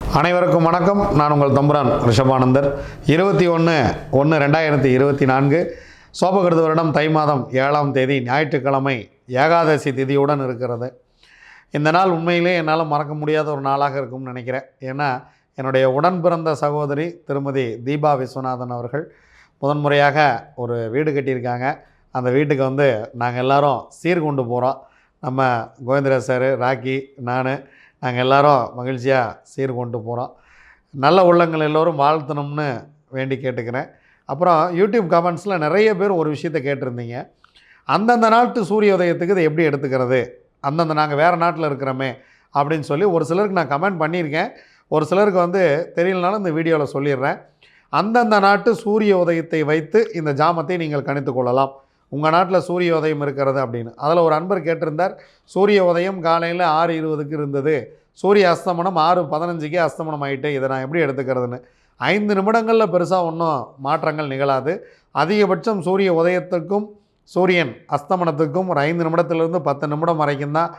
அனைவருக்கும் வணக்கம். நான் உங்கள் தம்புரான் ரிஷபானந்தர் இருபத்தி ஒன்று ஒன்று ரெண்டாயிரத்தி இருபத்தி நான்கு சோபகிருத வருடம் தை மாதம் ஏழாம் தேதி ஞாயிற்றுக்கிழமை ஏகாதசி திதியுடன் இருக்கிறது. இந்த நாள் உண்மையிலே என்னால் மறக்க முடியாத ஒரு நாளாக இருக்கும்னு நினைக்கிறேன். ஏன்னா என்னுடைய உடன் பிறந்த சகோதரி திருமதி தீபா விஸ்வநாதன் அவர்கள் முதன்முறையாக ஒரு வீடு கட்டியிருக்காங்க. அந்த வீட்டுக்கு வந்து நாங்கள் எல்லோரும் சீர்கொண்டு போகிறோம் நம்ம கோவிந்திர சார் ராக்கி நான் நாங்கள் எல்லாரும் மகிழ்ச்சியாக சீர் கொண்டு போகிறோம் நல்ல உள்ளங்கள் எல்லோரும் வாழ்த்தணும்னு வேண்டி கேட்டுக்கிறேன். அப்புறம் யூடியூப் கமெண்ட்ஸில் நிறைய பேர் ஒரு விஷயத்த கேட்டிருந்தீங்க. அந்தந்த நாட்டு சூரிய உதயத்துக்கு இதை எப்படி எடுத்துக்கிறது? அந்தந்த நாங்கள் வேறு நாட்டில் இருக்கிறோமே அப்படின்னு சொல்லி ஒரு சிலருக்கு நான் கமெண்ட் பண்ணியிருக்கேன். ஒரு சிலருக்கு வந்து தெரியலனாலும் இந்த வீடியோவில் சொல்லிடுறேன். அந்தந்த நாட்டு சூரிய உதயத்தை வைத்து இந்த ஜாமத்தை நீங்கள் கணித்து கொள்ளலாம். உங்கள் நாட்டில் சூரிய உதயம் இருக்கிறது அப்படின்னு. அதில் ஒரு அன்பர் கேட்டிருந்தார் சூரிய உதயம் காலையில் ஆறு இருபதுக்கு இருந்தது. சூரிய அஸ்தமனம் ஆறு பதினஞ்சுக்கே அஸ்தமனம் ஆகிட்டு இதை நான் எப்படி எடுத்துக்கிறதுன்னு? ஐந்து நிமிடங்களில் பெருசாக ஒன்றும் மாற்றங்கள் நிகழாது. அதிகபட்சம் சூரிய உதயத்துக்கும் சூரியன் அஸ்தமனத்துக்கும் ஒரு ஐந்து நிமிடத்துலேருந்து பத்து நிமிடம் வரைக்கும் தான்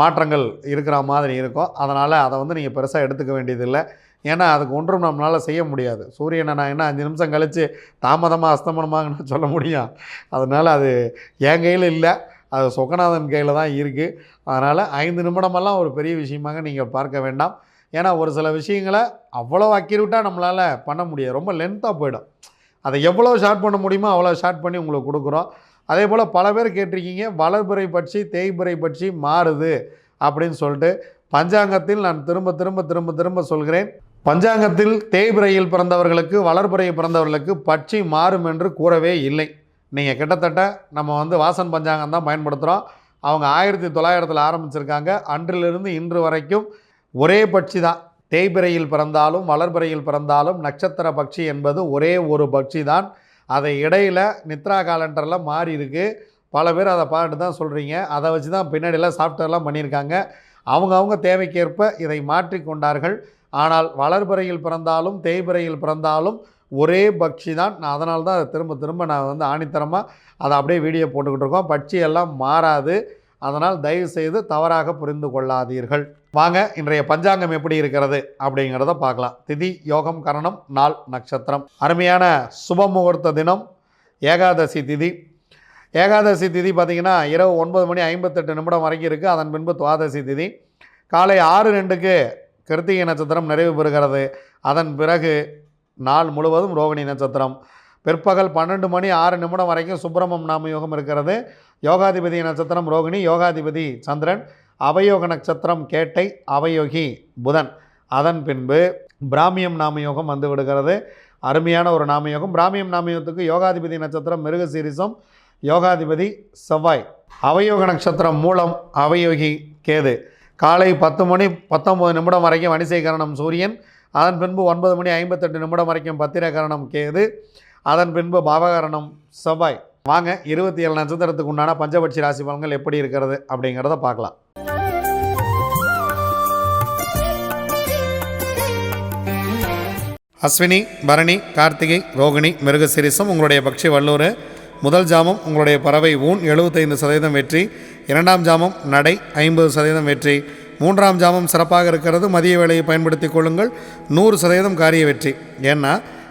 மாற்றங்கள் இருக்கிற மாதிரி இருக்கும். அதனால் அதை வந்து நீங்கள் பெருசாக எடுத்துக்க வேண்டியதில்லை. ஏன்னா அதுக்கு ஒன்றும் நம்மளால் செய்ய முடியாது. சூரியனை நான் என்ன அஞ்சு நிமிஷம் கழித்து தாமதமாக அஸ்தமனமாகன்னு சொல்ல முடியும்? அதனால் அது என் கையில் இல்லை. அது சொக்கநாதன் கையில் தான் இருக்குது அதனால் ஐந்து நிமிடமெல்லாம் ஒரு பெரிய விஷயமாக நீங்கள் பார்க்க வேண்டாம். ஏன்னா ஒரு சில விஷயங்களை அவ்வளோ அக்யூரேட்டாக நம்மளால் பண்ண முடியாது. ரொம்ப லென்த்தாக போயிடும். அதை எவ்வளோ ஷார்ட் பண்ண முடியுமோ அவ்வளோ ஷார்ட் பண்ணி உங்களுக்கு கொடுக்குறோம். அதே போல் பல பேர் கேட்டிருக்கீங்க வளர்புரை பட்சி தேய்புரை பட்சி மாறுது அப்படின்னு சொல்லிட்டு பஞ்சாங்கத்தில் நான் திரும்ப திரும்ப திரும்ப திரும்ப சொல்கிறேன். பஞ்சாங்கத்தில் தேய்பிறையில் பிறந்தவர்களுக்கு வளர்பிறையில் பிறந்தவர்களுக்கு பட்சி மாறும் என்று கூறவே இல்லை. நீங்கள் கிட்டத்தட்ட நம்ம வந்து வாசன் பஞ்சாங்கம் தான் பயன்படுத்துகிறோம் அவங்க ஆயிரத்தி தொள்ளாயிரத்தில் ஆரம்பிச்சிருக்காங்க. அன்றிலிருந்து இன்று வரைக்கும் ஒரே பட்சி தான். தேய்பிறையில் பிறந்தாலும் வளர்பிறையில் பிறந்தாலும் நட்சத்திர பட்சி என்பது ஒரே ஒரு பட்சி தான். அதை இடையில் நித்ரா காலண்டரில் மாறி இருக்குது பல பேர் அதை பார்த்துட்டு தான் சொல்கிறீங்க அதை வச்சு தான் பின்னாடிலாம் சாஃப்ட்வேர்லாம் பண்ணியிருக்காங்க. அவங்க அவங்க தேவைக்கேற்ப இதை மாற்றி கொண்டார்கள். ஆனால் வளர்பிறையில் பிறந்தாலும் தேய்பிறையில் பிறந்தாலும் ஒரே பக்ஷி தான். நான் அதனால தான் அதை திரும்ப திரும்ப நான் வந்து ஆணித்தரமாக அதை அப்படியே வீடியோ போட்டுக்கிட்டு இருக்கோம். பட்சி எல்லாம் மாறாது. அதனால் தயவு செய்து தவறாக புரிந்து கொள்ளாதீர்கள். வாங்க இன்றைய பஞ்சாங்கம் எப்படி இருக்கிறது அப்படிங்கிறத பார்க்கலாம். திதி யோகம் கரணம் நாள் நட்சத்திரம். அருமையான சுப முகூர்த்த தினம் ஏகாதசி திதி. ஏகாதசி திதி பார்த்திங்கன்னா இரவு ஒன்பது மணி ஐம்பத்தெட்டு நிமிடம் வரைக்கும் இருக்குது அதன் பின்பு துவாதசி திதி. காலை ஆறு ரெண்டுக்கு கிருத்திகை நட்சத்திரம் நிறைவு பெறுகிறது. அதன் பிறகு நாள் முழுவதும் ரோகிணி நட்சத்திரம். பிற்பகல் பன்னெண்டு மணி ஆறு நிமிடம் வரைக்கும் சுப்பிரமம் நாம யோகம் இருக்கிறது. யோகாதிபதி நட்சத்திரம் ரோகிணி யோகாதிபதி சந்திரன் அவயோக நட்சத்திரம் கேட்டை அவயோகி புதன். அதன் பின்பு பிராமியம் நாமயோகம் வந்து விடுகிறது. அருமையான ஒரு நாமயோகம். பிராமியம் நாமயோகத்துக்கு யோகாதிபதி நட்சத்திரம் மிருகசீரிசம் யோகாதிபதி செவ்வாய். அவயோக நட்சத்திரம் மூலம் அவயோகி கேது. காலை பத்து மணி பத்தொம்பது நிமிடம் வரைக்கும் வணிசைகரணம் சூரியன். அதன் பின்பு ஒன்பது மணி ஐம்பத்தெட்டு நிமிடம் வரைக்கும் பத்திரகரணம் கேது. அதன் பின்பு பாவகரணம் செவ்வாய். வாங்க இருபத்தி ஏழு நட்சத்திரத்துக்கு உண்டான பஞ்சபட்சி ராசி பலன்கள் எப்படி இருக்கிறது அப்படிங்கிறத பார்க்கலாம். அஸ்வினி பரணி கார்த்திகை ரோகிணி மிருகசிரிசம் உங்களுடைய பக்ஷி வல்லூர். முதல் ஜாமம் உங்களுடைய பறவை ஊன் எழுபத்தைந்து சதவீதம் வெற்றி. இரண்டாம் ஜாமம் நடை ஐம்பது சதவீதம் வெற்றி. மூன்றாம் ஜாமம் சிறப்பாக இருக்கிறது மதிய வேலையை பயன்படுத்தி கொள்ளுங்கள் நூறு சதவீதம் காரிய வெற்றி. ஏன்னா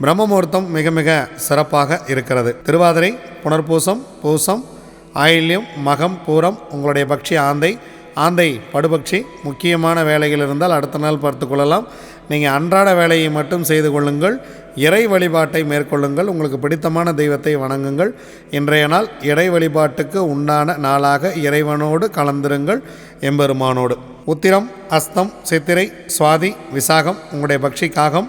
பிரம்ம முகூர்த்தம் மிக மிக சிறப்பாக இருக்கிறது. திருவாதிரை புனர்பூசம் பூசம் ஆயில்யம் மகம் பூரம் உங்களுடைய பக்ஷி ஆந்தை. ஆந்தை படுபக்ஷி முக்கியமான வேலைகள் இருந்தால் அடுத்த நாள் பார்த்து கொள்ளலாம். நீங்கள் அன்றாட வேலையை மட்டும் செய்து கொள்ளுங்கள். இறை வழிபாட்டை மேற்கொள்ளுங்கள். உங்களுக்கு பிடித்தமான தெய்வத்தை வணங்குங்கள். இன்றைய நாள் இறை வழிபாட்டுக்கு உண்டான நாளாக இறைவனோடு கலந்திருங்கள் எம்பெருமானோடு. உத்திரம் அஸ்தம் சித்திரை சுவாதி விசாகம் உங்களுடைய பக்ஷி காகம்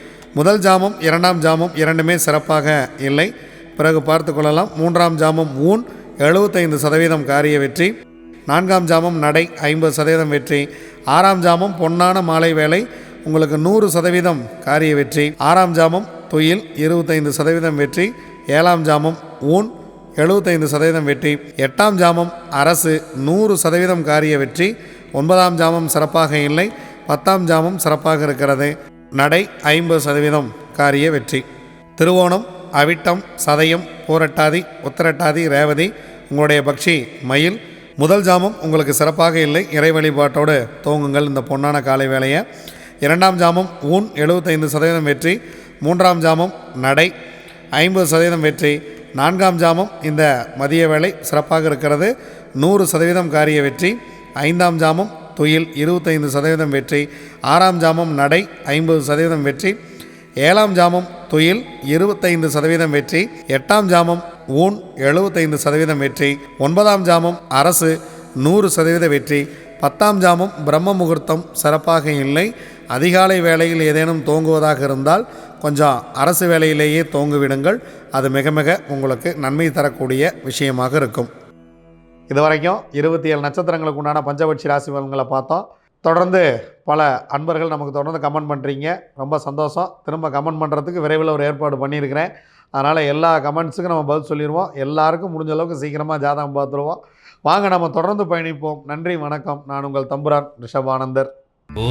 முதல் ஜாமம் இரண்டாம் ஜாமம் இரண்டுமே சிறப்பாக இல்லை. பிறகு பார்த்து கொள்ளலாம். மூன்றாம் ஜாமம் ஊன் எழுபத்தைந்து சதவீதம் காரிய வெற்றி. நான்காம் ஜாமம் நடை ஐம்பது சதவீதம் வெற்றி. ஆறாம் ஜாமம் பொன்னான மாலை வேலை உங்களுக்கு நூறு சதவீதம் காரிய வெற்றி. ஆறாம் ஜாமம் துயில் இருபத்தைந்து சதவீதம் வெற்றி. ஏழாம் ஜாமம் ஊன் எழுபத்தைந்து சதவீதம் வெற்றி. எட்டாம் ஜாமம் அரசு நூறு சதவீதம் காரிய வெற்றி. ஒன்பதாம் ஜாமம் சிறப்பாக இல்லை. பத்தாம் ஜாமம் சிறப்பாக இருக்கிறது. நடை ஐம்பது சதவீதம் காரிய வெற்றி. திருவோணம் அவிட்டம் சதயம் பூரட்டாதி உத்தரட்டாதி ரேவதி உங்களுடைய பக்ஷி மயில். முதல் ஜாமம் உங்களுக்கு சிறப்பாக இல்லை. இறை வழிபாட்டோடு துவங்குங்கள் இந்த பொன்னான காலை வேலையை இரண்டாம் ஜாமம் ஊன் எழுபத்தைந்து சதவீதம் வெற்றி. மூன்றாம் ஜாமம் நடை ஐம்பது சதவீதம் வெற்றி. நான்காம் ஜாமம் இந்த மதிய வேலை சிறப்பாக இருக்கிறது. நூறு சதவீதம் காரிய வெற்றி. ஐந்தாம் ஜாமம் துயில் இருபத்தைந்து சதவீதம் வெற்றி ஆறாம் ஜாமம் நடை ஐம்பது சதவீதம் வெற்றி ஏழாம் ஜாமம் துயில் இருபத்தைந்து சதவீதம் வெற்றி எட்டாம் ஜாமம் ஊன் எழுபத்தைந்து சதவீதம் வெற்றி ஒன்பதாம் ஜாமம் அரசு நூறு சதவீத வெற்றி பத்தாம் ஜாமம் பிரம்ம முகூர்த்தம் சிறப்பாக இல்லை. அதிகாலை வேளையில் ஏதேனும் தோங்குவதாக இருந்தால் கொஞ்சம் அரசு வேலையிலேயே தோங்குவிடுங்கள். அது மிக மிக உங்களுக்கு நன்மை தரக்கூடிய விஷயமாக இருக்கும். இது வரைக்கும் இருபத்தி ஏழு நட்சத்திரங்களுக்கு உண்டான பஞ்சபட்சி ராசி பலன்களை பார்த்தோம். தொடர்ந்து பல அன்பர்கள் நமக்கு தொடர்ந்து கமெண்ட் பண்ணுறீங்க ரொம்ப சந்தோஷம். திரும்ப கமெண்ட் பண்ணுறதுக்கு விரைவில் ஒரு ஏற்பாடு பண்ணியிருக்கிறேன். அதனால் எல்லா கமெண்ட்ஸுக்கும் நம்ம பதில் சொல்லிடுவோம் எல்லாருக்கும் முடிஞ்ச அளவுக்கு சீக்கிரமாக ஜாதகம் பார்த்துருவோம். வாங்க நம்ம தொடர்ந்து பயணிப்போம். நன்றி வணக்கம். நான் உங்கள் தம்புரான் ரிஷபானந்தர். ஓ